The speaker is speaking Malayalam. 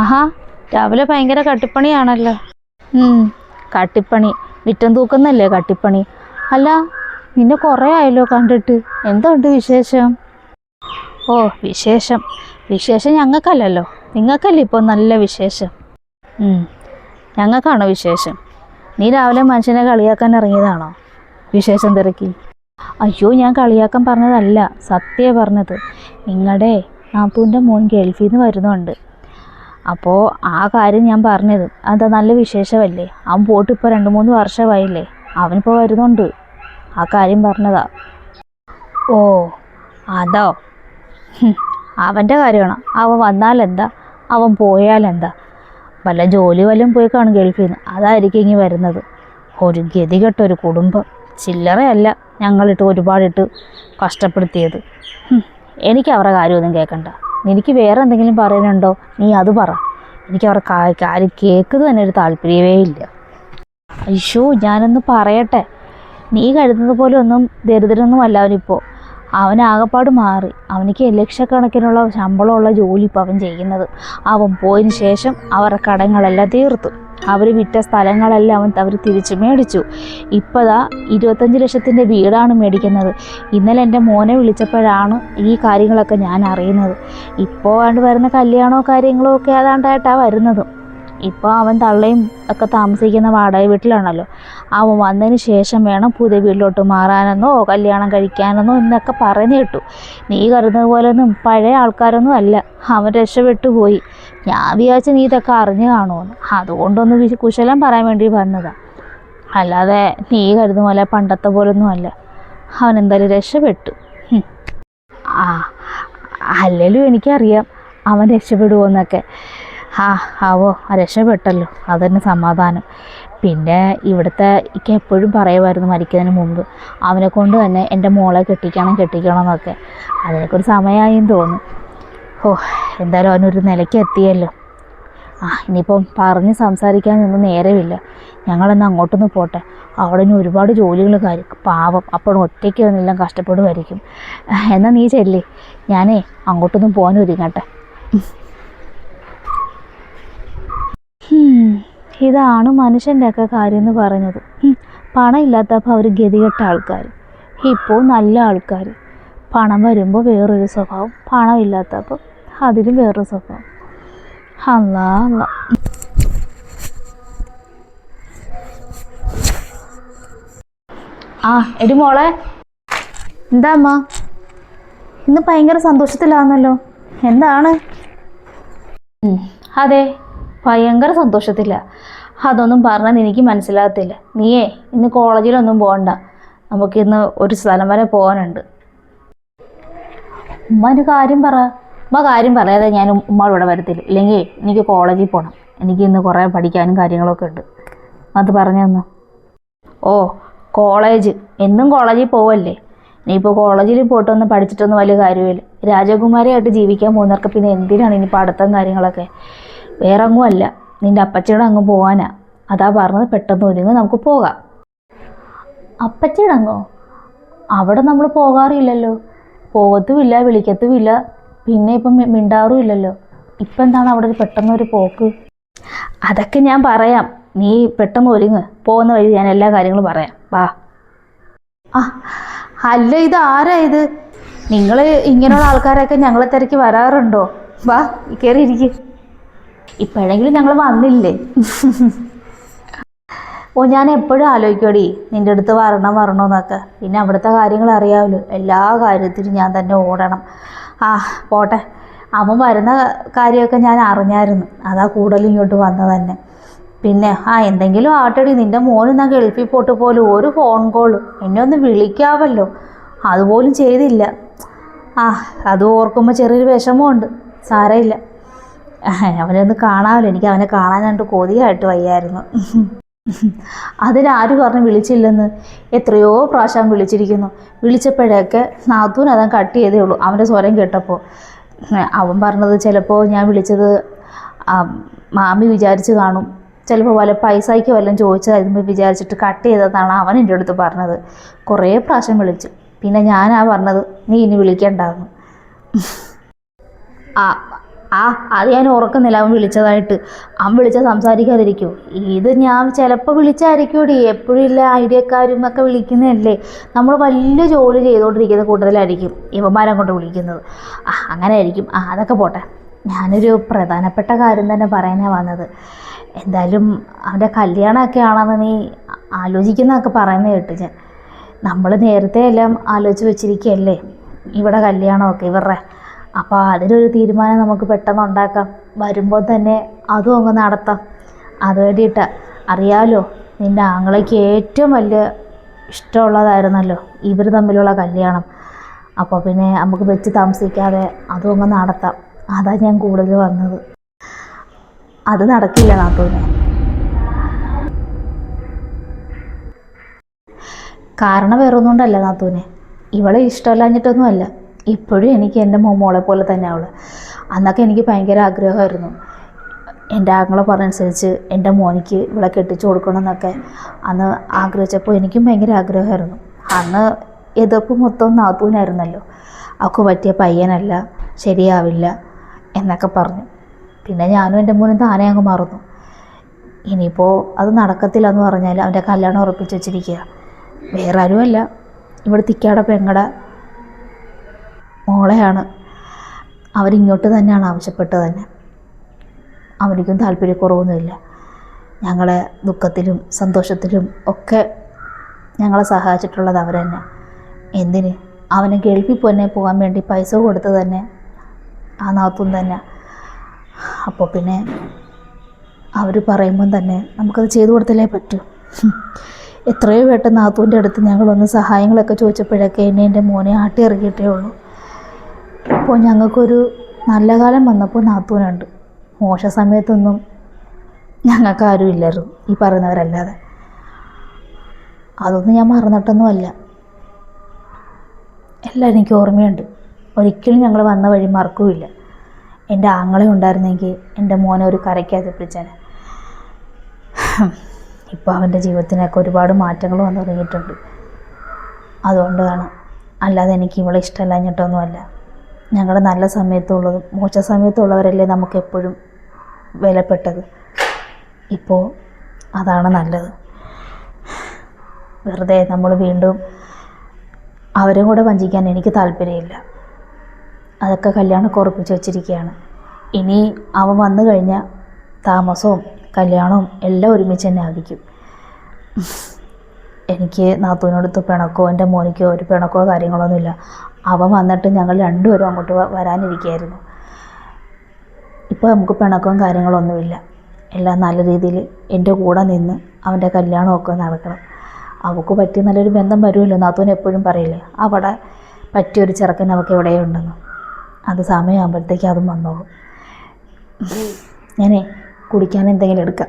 ആഹാ രാവിലെ ഭയങ്കര കട്ടിപ്പണിയാണല്ലോ. കട്ടിപ്പണി. വിറ്റം തൂക്കുന്നല്ലേ കട്ടിപ്പണി? അല്ല നിന്നെ കുറേ ആയല്ലോ കണ്ടിട്ട്. എന്തുണ്ട് വിശേഷം? ഓ വിശേഷം. വിശേഷം ഞങ്ങൾക്കല്ലല്ലോ. നിങ്ങൾക്കല്ലേ ഇപ്പോൾ നല്ല വിശേഷം? ഞങ്ങൾക്കാണോ വിശേഷം? നീ രാവിലെ മനുഷ്യനെ കളിയാക്കാൻ ഇറങ്ങിയതാണോ? വിശേഷം തിരക്കി. അയ്യോ ഞാൻ കളിയാക്കാൻ പറഞ്ഞതല്ല. സത്യ പറഞ്ഞത്. നിങ്ങളുടെ നാത്തൂന്റെ മോൻ ഗൾഫിൽ നിന്ന് വരുന്നുണ്ട്. അപ്പോൾ ആ കാര്യം ഞാൻ പറഞ്ഞത്. അതാ നല്ല വിശേഷമല്ലേ? അവൻ പോയിട്ട് ഇപ്പോൾ രണ്ട് മൂന്ന് വർഷമായില്ലേ? അവനിപ്പോൾ വരുന്നുണ്ട്. ആ കാര്യം പറഞ്ഞതാ. ഓ അതോ? അവന്റെ കാര്യമാണ്? അവൻ വന്നാലെന്താ? അവൻ പോയാലെന്താ? വല്ല ജോലി വല്ലതും പോയി കാണും ഗൾഫിൽ നിന്ന്. അതായിരിക്കും ഇനി വരുന്നത്. ഒരു ഗതികെട്ട ഒരു കുടുംബം. ചില്ലറയല്ല ഞങ്ങളിട്ട് ഒരുപാടിട്ട് കഷ്ടപ്പെടുത്തിയത്. എനിക്ക് അവരുടെ കാര്യമൊന്നും കേൾക്കണ്ട നിനക്ക് വേറെ എന്തെങ്കിലും പറയാനുണ്ടോ? നീ അത് പറ. എനിക്ക് അവരുടെ കാ- കാര്യം കേൾക്കുന്നത് തന്നെ ഒരു താല്പര്യമേ ഇല്ല. അയ്യോ ഞാനൊന്ന് പറയട്ടെ. നീ കരുതുന്നത് പോലെ ഒന്നും ദരിദ്രനൊന്നും അല്ല അവനിപ്പോൾ അവൻ മാറി. അവനിക്ക് ലക്ഷക്കണക്കിനുള്ള ശമ്പളമുള്ള ജോലി ഇപ്പോൾ അവൻ ചെയ്യുന്നത്. അവൻ പോയതിന് ശേഷം അവരുടെ കടങ്ങളെല്ലാം തീർത്തു. അവർ വിറ്റ സ്ഥലങ്ങളെല്ലാം അവൻ അവർ തിരിച്ചു മേടിച്ചു. ഇപ്പോഴാ ഇരുപത്തഞ്ച് ലക്ഷത്തിന്റെ വീടാണ് മേടിക്കുന്നത്. ഇന്നലെ എന്റെ മോനെ വിളിച്ചപ്പോഴാണ് ഈ കാര്യങ്ങളൊക്കെ ഞാൻ അറിയുന്നത്. ഇപ്പോൾ ആണ്ട് വരുന്ന കല്യാണമോ കാര്യങ്ങളോ ഒക്കെ ഏതാണ്ടായിട്ടാണ് വരുന്നത്. ഇപ്പോൾ അവൻ തള്ളയും ഒക്കെ താമസിക്കുന്ന വാടക വീട്ടിലാണല്ലോ. അവൻ വന്നതിന് ശേഷം വേണം പുതിയ വീട്ടിലോട്ട് മാറാനെന്നോ കല്യാണം കഴിക്കാനെന്നോ എന്നൊക്കെ പറഞ്ഞു കേട്ടു. നീ കരുതുന്നത് പോലൊന്നും പഴയ ആൾക്കാരൊന്നും അല്ല. അവൻ രക്ഷപ്പെട്ടു പോയി. ഞാൻ വിചാരിച്ച നീ ഇതൊക്കെ അറിഞ്ഞു കാണുമെന്ന്. അതുകൊണ്ടൊന്ന് കുശലം പറയാൻ വേണ്ടി വന്നതാ. അല്ലാതെ നീ കരുതും പോലെ പണ്ടത്തെ പോലൊന്നും അല്ല. അവൻ എന്തായാലും രക്ഷപ്പെട്ടു. ആ അല്ലേലും എനിക്കറിയാം അവൻ രക്ഷപ്പെടുമോന്നൊക്കെ ആ ആവോ രക്ഷപ്പെട്ടല്ലോ. അതന്നെ സമാധാനം. പിന്നെ ഇവിടുത്തെ എനിക്ക് എപ്പോഴും പറയുമായിരുന്നു മരിക്കുന്നതിന് മുമ്പ്. അവനെ കൊണ്ട് തന്നെ എന്റെ മോളെ കെട്ടിക്കണം കെട്ടിക്കണം എന്നൊക്കെ അതിനൊക്കെ ഒരു തോന്നുന്നു. ഓ എന്തായാലും അവനൊരു നിലയ്ക്ക് എത്തിയല്ലോ. ആ ഇനിയിപ്പം പറഞ്ഞ് സംസാരിക്കാനൊന്നും നേരമില്ല. ഞങ്ങളെന്ന് അങ്ങോട്ടൊന്ന് പോട്ടെ. അവിടെ ഇനി ഒരുപാട് ജോലികൾ കാര്യം. പാവം അപ്പോഴും ഒറ്റയ്ക്ക് ഒന്നെല്ലാം കഷ്ടപ്പെടുമായിരിക്കും. എന്നാൽ നീ ചെല്ലേ. ഞാനേ അങ്ങോട്ടൊന്നും പോകാൻ ഒരുങ്ങട്ടെ. ഇതാണ് മനുഷ്യന്റെ ഒക്കെ കാര്യം എന്ന് പറഞ്ഞത് പണം ഇല്ലാത്തപ്പോൾ അവർ ഗതികെട്ട ആൾക്കാർ ഇപ്പോൾ നല്ല ആൾക്കാർ പണം വരുമ്പോൾ വേറൊരു സ്വഭാവം. പണം ഇല്ലാത്തപ്പോൾ അതിലും വേറൊരു സ്വഭാവം. അല്ല അല്ല ആ എടി മോളെ. എന്താ അമ്മ? ഇന്ന് ഭയങ്കര സന്തോഷത്തിലാണല്ലോ എന്താണ്? അതെ ഭയങ്കര സന്തോഷത്തില്ല അതൊന്നും പറഞ്ഞാൽ എനിക്ക് മനസ്സിലാകത്തില്ല. നീയേ ഇന്ന് കോളേജിലൊന്നും പോകണ്ട നമുക്കിന്ന് ഒരു സ്ഥലം വരെ പോകാനുണ്ട്. ഉമ്മ കാര്യം പറ. ഉമ്മ കാര്യം പറയാതെ ഞാൻ ഉമ്മ ഇവിടെ വരത്തില്ല. ഇല്ലെങ്കിൽ എനിക്ക് കോളേജിൽ പോകണം എനിക്ക് ഇന്ന് കുറേ പഠിക്കാനും കാര്യങ്ങളൊക്കെ ഉണ്ട്. അത് പറഞ്ഞു തന്നു? ഓ കോളേജ് എന്നും കോളേജിൽ പോവല്ലേ? ഇനിയിപ്പോൾ കോളേജിൽ പോയിട്ടൊന്നും പഠിച്ചിട്ടൊന്നും വലിയ കാര്യമില്ല. രാജകുമാരിയായിട്ട് ജീവിക്കാൻ പോകുന്നവർക്ക് പിന്നെ എന്തിനാണ് ഇനി പഠിത്തം കാര്യങ്ങളൊക്കെ? വേറെ അങ്ങും അല്ല. നിന്റെ അപ്പച്ചിയുടെ അങ്ങ് പോകാനാ അതാ പറഞ്ഞത് പെട്ടെന്ന് ഒരുങ്ങ് നമുക്ക് പോകാം. അപ്പച്ചിയുടെ അങ്ങോ അവിടെ നമ്മൾ പോകാറില്ലല്ലോ. പോകത്തുമില്ല വിളിക്കത്തുമില്ല. പിന്നെ ഇപ്പം മിണ്ടാറും ഇല്ലല്ലോ ഇപ്പം എന്താണ് അവിടെ ഒരു പെട്ടെന്ന് ഒരു പോക്ക്? അതൊക്കെ ഞാൻ പറയാം. നീ പെട്ടെന്ന് ഒരുങ്ങ്. പോകുന്ന വഴി ഞാൻ എല്ലാ കാര്യങ്ങളും പറയാം. വാ. ആ അല്ല ഇത് ആരാ ഇത്? നിങ്ങൾ ഇങ്ങനെയുള്ള ആൾക്കാരൊക്കെ ഞങ്ങളെ തിരക്കി വരാറുണ്ടോ? വാ കയറി ഇരിക്ക്. ഇപ്പോഴെങ്കിലും ഞങ്ങൾ വന്നില്ലേ? ഓ ഞാൻ എപ്പോഴും ആലോചിക്കോടി നിന്റെ അടുത്ത് വരണം വരണമെന്നൊക്കെ പിന്നെ അവിടുത്തെ കാര്യങ്ങൾ അറിയാമല്ലോ എല്ലാ കാര്യത്തിനും ഞാൻ തന്നെ ഓടണം. ആ പോട്ടെ. അവൻ വരുന്ന കാര്യമൊക്കെ ഞാൻ അറിഞ്ഞായിരുന്നു. അതാ കൂടുതലും ഇങ്ങോട്ട് വന്നത് തന്നെ. പിന്നെ ആ എന്തെങ്കിലും ആട്ടടി നിന്റെ മോന് ഞാൻ ഗൾഫിൽ പോട്ട് പോലും ഒരു ഫോൺ കോൾ എന്നെ ഒന്ന് വിളിക്കാവല്ലോ. അതുപോലും ചെയ്തില്ല. ആ അത് ഓർക്കുമ്പോൾ ചെറിയൊരു വിഷമമുണ്ട്. സാരമില്ല. അവനെ ഒന്ന് കാണാമല്ലോ. എനിക്ക് അവനെ കാണാൻ കണ്ട് കൊതിയായിട്ട് വയ്യായിരുന്നു. അതിനാര് പറഞ്ഞ് വിളിച്ചില്ലെന്ന് എത്രയോ പ്രാവശ്യം വിളിച്ചിരിക്കുന്നു. വിളിച്ചപ്പോഴൊക്കെ നാത്തൂൻ അതാ കട്ട് ചെയ്തേ ഉള്ളൂ. അവന്റെ സ്വരം കേട്ടപ്പോൾ അവൻ പറഞ്ഞത് ചിലപ്പോൾ ഞാൻ വിളിച്ചത് മാമി വിചാരിച്ച് കാണും. ചിലപ്പോൾ വല്ല പൈസയ്ക്ക് വല്ലതും ചോദിച്ചതായിരുന്നു വിചാരിച്ചിട്ട് കട്ട് ചെയ്തതാണ് അവൻ എന്റെ അടുത്ത് പറഞ്ഞത്. കുറേ പ്രാവശ്യം വിളിച്ചു. പിന്നെ ഞാനാ പറഞ്ഞത് നീ ഇനി വിളിക്കണ്ടായിരുന്നു ആ ആ അത് ഞാൻ ഓർക്കുന്നില്ല. അവൻ വിളിച്ചതായിട്ട്. അവൻ വിളിച്ചാൽ സംസാരിക്കാതിരിക്കൂ. ഇത് ഞാൻ ചിലപ്പോൾ വിളിച്ചായിരിക്കൂടി. എപ്പോഴും ഇല്ല ഐഡിയക്കാരും ഒക്കെ വിളിക്കുന്നതല്ലേ. നമ്മൾ വലിയ ജോലി ചെയ്തുകൊണ്ടിരിക്കുന്ന കൂട്ടത്തിലായിരിക്കും ഇവന്മാരെ കൊണ്ട് വിളിക്കുന്നത്. ആ അങ്ങനെ ആയിരിക്കും. ആ അതൊക്കെ പോട്ടെ. ഞാനൊരു പ്രധാനപ്പെട്ട കാര്യം തന്നെ പറയാനാണ് വന്നത്. എന്തായാലും അവന്റെ കല്യാണമൊക്കെ ആണെന്ന് നീ ആലോചിക്കുന്നതൊക്കെ പറയുന്നത് കേട്ടു ഞാൻ. നമ്മൾ നേരത്തെ എല്ലാം ആലോചിച്ച് വെച്ചിരിക്കുകയല്ലേ? ഇവിടെ കല്യാണമൊക്കെ ഇവരുടെ അപ്പോൾ അതിനൊരു തീരുമാനം നമുക്ക് പെട്ടെന്ന് ഉണ്ടാക്കാം. വരുമ്പോൾ തന്നെ അതും അങ്ങ് നടത്താം. അത് വേണ്ടിയിട്ട് അറിയാലോ നിന്റെ ആങ്ങളയ്ക്ക് ഏറ്റവും വലിയ ഇഷ്ടമുള്ളതായിരുന്നല്ലോ ഇവർ തമ്മിലുള്ള കല്യാണം. അപ്പോൾ പിന്നെ നമുക്ക് വെച്ച് താമസിക്കാതെ അതും അങ്ങ് നടത്താം. അതാ ഞാൻ കൂടുതൽ വന്നത്. അത് നടക്കില്ല നാത്തൂനെ. കാരണം വേറൊന്നുകൊണ്ടല്ല നാത്തൂനെ. ഇവളെ ഇഷ്ടമല്ലാഞ്ഞിട്ടൊന്നുമല്ല. ഇപ്പോഴും എനിക്ക് എന്റെ മോമോളെ പോലെ തന്നെ അവൾ അന്നൊക്കെ എനിക്ക് ഭയങ്കര ആഗ്രഹമായിരുന്നു. എന്റെ ആങ്ങളെ പറഞ്ഞനുസരിച്ച് എന്റെ മോനിക്ക് ഇവളെ കെട്ടിച്ചു കൊടുക്കണം എന്നൊക്കെ അന്ന് ആഗ്രഹിച്ചപ്പോൾ എനിക്കും ഭയങ്കര ആഗ്രഹമായിരുന്നു. അന്ന് എതിർപ്പ് മൊത്തം നാത്തൂനായിരുന്നല്ലോ. അവൾക്ക് പറ്റിയ പയ്യനല്ല ശരിയാവില്ല എന്നൊക്കെ പറഞ്ഞു. പിന്നെ ഞാനും എന്റെ മോനും താനേ അങ്ങ് മറന്നു. ഇനിയിപ്പോൾ അത് നടക്കത്തില്ല എന്ന് പറഞ്ഞാൽ അവന്റെ കല്യാണം ഉറപ്പിച്ച് വെച്ചിരിക്കുക. വേറെ ആരുമല്ല. ഇവിടെ തിക്കാടെ പെങ്ങടെ മോളെയാണ്. അവരിങ്ങോട്ട് തന്നെയാണ് ആവശ്യപ്പെട്ടത് തന്നെ അവനിക്കും താല്പര്യക്കുറവൊന്നുമില്ല. ഞങ്ങളെ ദുഃഖത്തിലും സന്തോഷത്തിലും ഒക്കെ ഞങ്ങളെ സഹായിച്ചിട്ടുള്ളത് അവർ തന്നെ. എന്തിന്? അവനെ ഗൾഫിൽ തന്നെ പോകാൻ വേണ്ടി പൈസ കൊടുത്ത് തന്നെ ആ നാത്തും തന്നെ. അപ്പോൾ പിന്നെ അവർ പറയുമ്പം തന്നെ നമുക്കത് ചെയ്തു കൊടുത്തല്ലേ പറ്റൂ. എത്രയോ വട്ടം നാത്തൂന്റെ അടുത്ത് ഞങ്ങളൊന്ന് സഹായങ്ങളൊക്കെ ചോദിച്ചപ്പോഴൊക്കെ എന്നെ എന്റെ മോനെ ആട്ടി ഇറക്കിയിട്ടേ ഉള്ളൂ. അപ്പോൾ ഞങ്ങൾക്കൊരു നല്ല കാലം വന്നപ്പോൾ നാത്തൂനുണ്ട്. മോശ സമയത്തൊന്നും ഞങ്ങൾക്ക് ആരും ഇല്ലായിരുന്നു ഈ പറയുന്നവരല്ലാതെ. അതൊന്നും ഞാൻ മറന്നിട്ടൊന്നുമല്ല. എല്ലാം എനിക്ക് ഓർമ്മയുണ്ട്. ഒരിക്കലും ഞങ്ങൾ വന്ന വഴി മറക്കുമില്ല എന്റെ ആങ്ങളെ ഉണ്ടായിരുന്നെങ്കിൽ എന്റെ മോനെ ഒരു കരയ്ക്കകത്ത് പിടിച്ചേനെ ഇപ്പോൾ അവന്റെ ജീവിതത്തിനൊക്കെ ഒരുപാട് മാറ്റങ്ങൾ വന്നു തുടങ്ങിയിട്ടുണ്ട്. അതുകൊണ്ടാണ് അല്ലാതെ എനിക്ക് ഇവളെ ഇഷ്ടമല്ല ഇഷ്ടമല്ലാഞ്ഞിട്ടൊന്നുമല്ല. ഞങ്ങളുടെ നല്ല സമയത്തുള്ളതും മോശ സമയത്തുള്ളവരല്ലേ നമുക്ക് എപ്പോഴും വിലപ്പെട്ടത്. ഇപ്പോൾ അതാണ് നല്ലത്. വെറുതെ നമ്മൾ വീണ്ടും അവരും കൂടെ വഞ്ചിക്കാൻ എനിക്ക് താല്പര്യമില്ല. അതൊക്കെ കല്യാണമൊക്കെ ഉറപ്പിച്ച് വെച്ചിരിക്കുകയാണ് ഇനി അവൻ വന്നു കഴിഞ്ഞാൽ താമസവും കല്യാണവും എല്ലാം ഒരുമിച്ച് തന്നെ ആയിരിക്കും. എനിക്ക് നാത്തൂനോടത്ത് പിണക്കോ എന്റെ മോനിക്കോ ഒരു പിണക്കോ കാര്യങ്ങളൊന്നുമില്ല. അവൻ വന്നിട്ട് ഞങ്ങൾ രണ്ടുപേരും അങ്ങോട്ട് വരാനിരിക്കുകയായിരുന്നു. ഇപ്പോൾ നമുക്ക് പിണക്കവും കാര്യങ്ങളൊന്നുമില്ല. എല്ലാം നല്ല രീതിയിൽ എന്റെ കൂടെ നിന്ന് അവന്റെ കല്യാണമൊക്കെ നടക്കണം. അവൾക്ക് പറ്റിയ നല്ലൊരു ബന്ധം വരുമല്ലോ നാത്തൂൻ എപ്പോഴും പറയില്ലേ? അവിടെ പറ്റിയൊരു ചെറുക്കൻ അവൾക്ക് എവിടെയുണ്ടെന്ന്. അത് സമയമാകുമ്പോഴത്തേക്ക് അതും വന്നോളും. ഞാനേ കുടിക്കാൻ എന്തെങ്കിലും എടുക്കാം.